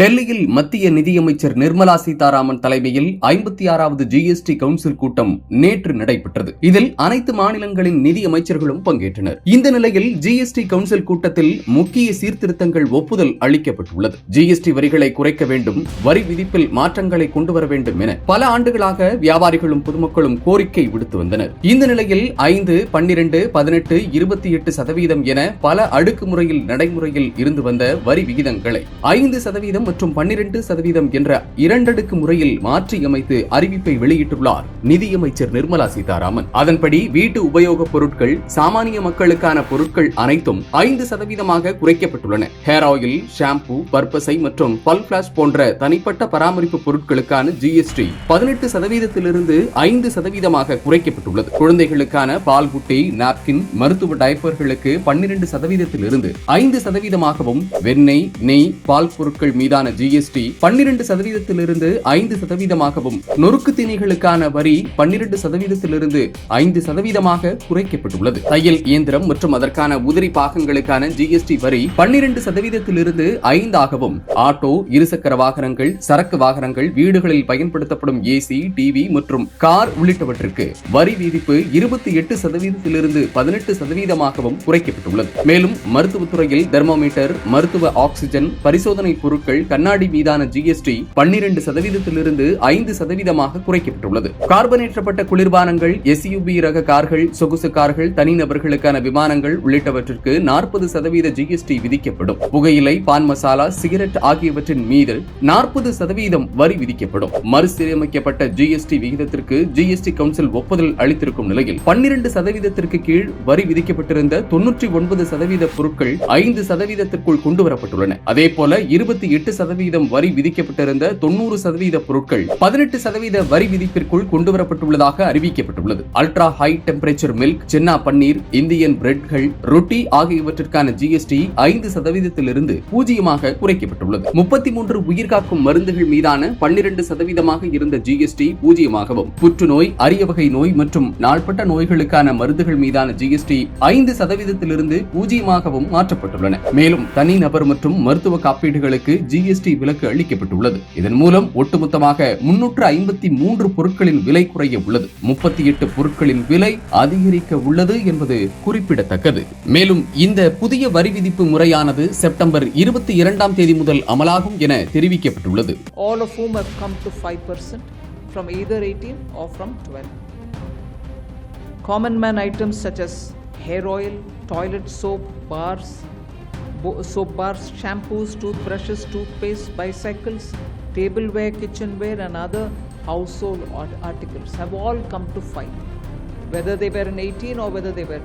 டெல்லியில் மத்திய நிதியமைச்சர் நிர்மலா சீதாராமன் தலைமையில் ஐம்பத்தி ஆறாவது ஜிஎஸ்டி கவுன்சில் கூட்டம் நேற்று நடைபெற்றது. இதில் அனைத்து மாநிலங்களின் நிதி அமைச்சர்களும் பங்கேற்றனர். இந்த நிலையில் ஜிஎஸ்டி கவுன்சில் கூட்டத்தில் முக்கிய சீர்திருத்தங்கள் ஒப்புதல் அளிக்கப்பட்டுள்ளது. ஜிஎஸ்டி வரிகளை குறைக்க வேண்டும் வரி விதிப்பில் மாற்றங்களை கொண்டு வர வேண்டும் என பல ஆண்டுகளாக வியாபாரிகளும் பொதுமக்களும் கோரிக்கை விடுத்து வந்தனர். இந்த நிலையில் ஐந்து பன்னிரண்டு பதினெட்டு இருபத்தி எட்டு சதவீதம் என பல அடுக்குமுறையில் நடைமுறையில் இருந்து வந்த வரி விகிதங்களை ஐந்து சதவீதம் மற்றும் பன்னிரண்டு சதவீதம் என்ற இரண்டடுக்கு முறையில் மாற்றியமைத்து அறிவிப்பை வெளியிட்டுள்ளார் நிதியமைச்சர் நிர்மலா சீதாராமன். அதன்படி வீட்டு உபயோகப் பொருட்கள் சாமானிய மக்களுக்கான பொருட்கள் அனைத்தும் ஐந்து சதவீதமாக குறைக்கப்பட்டுள்ளன. ஹேர் ஆயில் ஷாம்பு பற்பசை மற்றும் பல் பிளாஷ் போன்ற தனிப்பட்ட பராமரிப்பு பொருட்களுக்கான ஜிஎஸ்டி பதினெட்டு சதவீதத்திலிருந்து ஐந்து சதவீதமாக குறைக்கப்பட்டுள்ளது. குழந்தைகளுக்கான பால் குட்டி நாப்கின் மருத்துவ டைப்பர்களுக்கு பன்னிரண்டு சதவீதத்திலிருந்து ஐந்து சதவீதமாகவும் வெண்ணெய் நெய் பால் பொருட்கள் மீதான மீதான ஜிஎஸ்டி பன்னிரண்டு சதவீதத்திலிருந்து ஐந்து சதவீதமாகவும் நொறுக்கு தீனிகளுக்கான வரி பன்னிரண்டு சதவீதத்திலிருந்து ஐந்து சதவீதமாக குறைக்கப்பட்டுள்ளது. தையல் இயந்திரம் மற்றும் அதற்கான உதிரி பாகங்களுக்கான ஜிஎஸ்டி வரி பன்னிரண்டு சதவீதத்திலிருந்து ஐந்தாகவும் ஆட்டோ இருசக்கர வாகனங்கள் சரக்கு வாகனங்கள் வீடுகளில் பயன்படுத்தப்படும் ஏசி டிவி மற்றும் கார் உள்ளிட்டவற்றிற்கு வரி விதிப்பு இருபத்தி எட்டு சதவீதத்திலிருந்து பதினெட்டு சதவீதமாகவும் குறைக்கப்பட்டுள்ளது. மேலும் மருத்துவத்துறையில் தெர்மோமீட்டர் மருத்துவ ஆக்சிஜன் பரிசோதனை பொருட்கள் கண்ணாடி மீதான ஜிஎஸ்டி பன்னிரண்டு சதவீதத்திலிருந்து ஐந்து சதவீதமாக குறைக்கப்பட்டுள்ளது. கார்பனேற்றப்பட்ட குளிர்பானங்கள் எஸ்யூபி ரக கார்கள் சொகுசு கார்கள் தனிநபர்களுக்கான விமானங்கள் உள்ளிட்டவற்றிற்கு நாற்பது சதவீத ஜிஎஸ்டி விதிக்கப்படும். புகையிலை பான் மசாலா சிகரெட் ஆகியவற்றின் மீது நாற்பது சதவீதம் வரி விதிக்கப்படும். மறுசீரமைக்கப்பட்ட ஜிஎஸ்டி விகிதத்திற்கு ஜிஎஸ்டி கவுன்சில் ஒப்புதல் அளித்திருக்கும் நிலையில் பன்னிரண்டு சதவீதத்திற்கு கீழ் வரி விதிக்கப்பட்டிருந்த தொன்னூற்றி ஒன்பது சதவீத பொருட்கள் ஐந்து சதவீதத்திற்குள் கொண்டுவரப்பட்டுள்ளன. அதே போல இருபத்தி எட்டு சதவீதம் வரி விதிக்கப்பட்டிருந்த தொண்ணூறு சதவீத பொருட்கள் பதினெட்டு சதவீத வரி விதிப்பிற்குள் கொண்டுவரப்பட்டுள்ளதாக அறிவிக்கப்பட்டுள்ளது. Ultra high temperature milk chana paneer Indian பிரெட்கள் ரொட்டி ஆகியவற்றிற்கான ஜிஎஸ்டி ஐந்து சதவீதத்திலிருந்து பூஜ்ஜியமாக குறைக்கப்பட்டுள்ளது. முப்பத்தி மூன்று உயிர்காக்கும் மருந்துகள் மீதான பன்னிரண்டு சதவீதமாக இருந்த ஜிஎஸ்டி பூஜ்ஜியமாகவும். புற்றுநோய் அரிய வகை நோய் மற்றும் நாள்பட்ட நோய்களுக்கான மருந்துகள் மீதான ஜிஎஸ்டி ஐந்து சதவீதத்திலிருந்து பூஜ்ஜியமாகவும் மாற்றப்பட்டுள்ளன. மேலும் தனிநபர் மற்றும் மருத்துவ காப்பீடுகளுக்கு ஜி ஜிஎஸ்டி விலக்கு அளிக்கப்பட்டுள்ளது. இதன் மூலம் ஒட்டுமொத்தமாக முன்னூற்று ஐம்பத்தி மூன்று பொருட்களின் விலை குறைய உள்ளது. முப்பத்தி எட்டு பொருட்களின் விலை அதிகரிக்க உள்ளது என்பது குறிப்பிடத்தக்கது. மேலும் இந்த புதிய வரி விதிப்பு முறையானது செப்டம்பர் இருபத்தி இரண்டாம் தேதி முதல் அமலாகும் என தெரிவிக்கப்பட்டுள்ளது. All of whom have come to 5% from either 18 or from 12. Common man items such as hair oil, toilet soap, bars, soap bars, shampoos, toothbrushes, toothpaste, bicycles, tableware, kitchenware, and other household articles have all come to fight, whether they were in 18 or whether they were